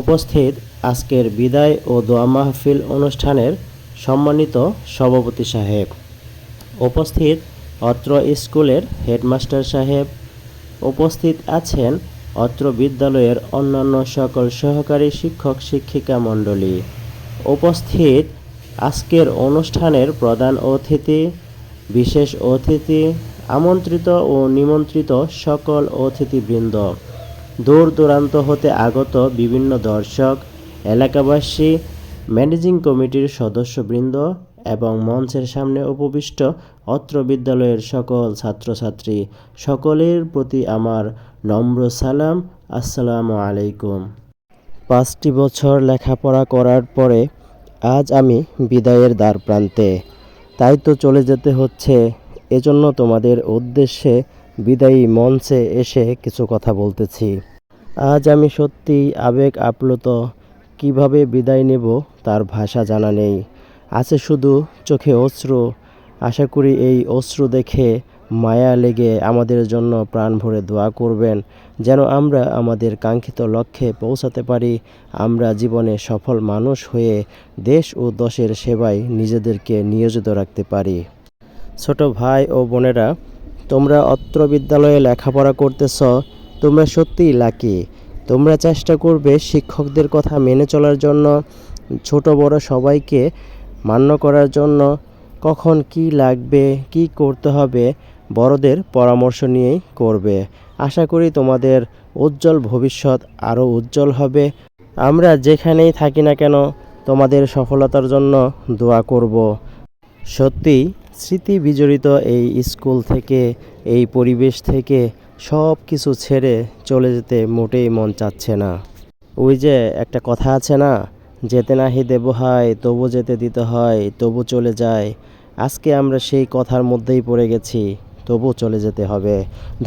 উপস্থিত আজকের বিদায় ও দোয়া মাহফিল অনুষ্ঠানের সম্মানিত সভাপতি সাহেব। উপস্থিত অত্র স্কুলের হেডমাস্টার সাহেব। উপস্থিত আছেন অত্র বিদ্যালয়ের অন্যান্য সকল সহকারী শিক্ষক শিক্ষিকা মণ্ডলী। উপস্থিত আজকের অনুষ্ঠানের প্রধান অতিথি, বিশেষ অতিথি, আমন্ত্রিত ও নিমন্ত্রিত সকল অতিথিবৃন্দ। দূর দূরান্ত হতে আগত বিভিন্ন দর্শক, এলাকাবাসী, ম্যানেজিং কমিটির সদস্যবৃন্দ এবং মঞ্চের সামনে উপবিষ্ট অত্র বিদ্যালয়ের সকল ছাত্রছাত্রী, সকলের প্রতি আমার নম্র সালাম। আসসালামু আলাইকুম। পাঁচটি বছর লেখাপড়া করার পরে আজ আমি বিদায়ের দ্বার প্রান্তে তাই তো চলে যেতে হচ্ছে। এজন্য তোমাদের উদ্দেশ্যে বিদায়ী মঞ্চে এসে কিছু কথা বলতেছি। আজ আমি সত্যি আবেগ আপ্লুত। কীভাবে বিদায় নেব তার ভাষা জানা নেই। আছে শুধু চোখে অশ্রু। আশা করি এই অশ্রু দেখে মায়া লেগে আমাদের জন্য প্রাণ ভরে দোয়া করবেন, যেন আমরা আমাদের কাঙ্ক্ষিত লক্ষ্যে পৌঁছাতে পারি। আমরা জীবনে সফল মানুষ হয়ে দেশ ও দশের সেবায় নিজেদেরকে নিয়োজিত রাখতে পারি। ছোট ভাই ও বোনেরা তোমরা অত্র বিদ্যালয়ে লেখাপড়া করতেছ, তোমরা সত্যিই লাকি। তোমরা চেষ্টা করবে শিক্ষকদের কথা মেনে চলার জন্য, ছোট বড় সবাইকে মান্য করার জন্য। কখন কি লাগবে, কি করতে হবে, বড়দের পরামর্শ নিয়েই করবে। আশা করি তোমাদের উজ্জ্বল ভবিষ্যৎ আরও উজ্জ্বল হবে। আমরা যেখানেই থাকি না কেন, তোমাদের সফলতার জন্য দোয়া করব। সত্যি স্মৃতি বিজড়িত এই স্কুল থেকে, এই পরিবেশ থেকে সব কিছু ছেড়ে চলে যেতে মোটেই মন চাচ্ছে না। ওই যে একটা কথা আছে না, যেতে নাহি দেব হয়, তবু যেতে দিতে হয়, তবু চলে যায়। আজকে আমরা সেই কথার মধ্যেই পড়ে গেছি, তবু চলে যেতে হবে।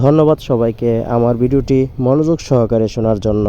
ধন্যবাদ সবাইকে আমার ভিডিওটি মনোযোগ সহকারে শোনার জন্য।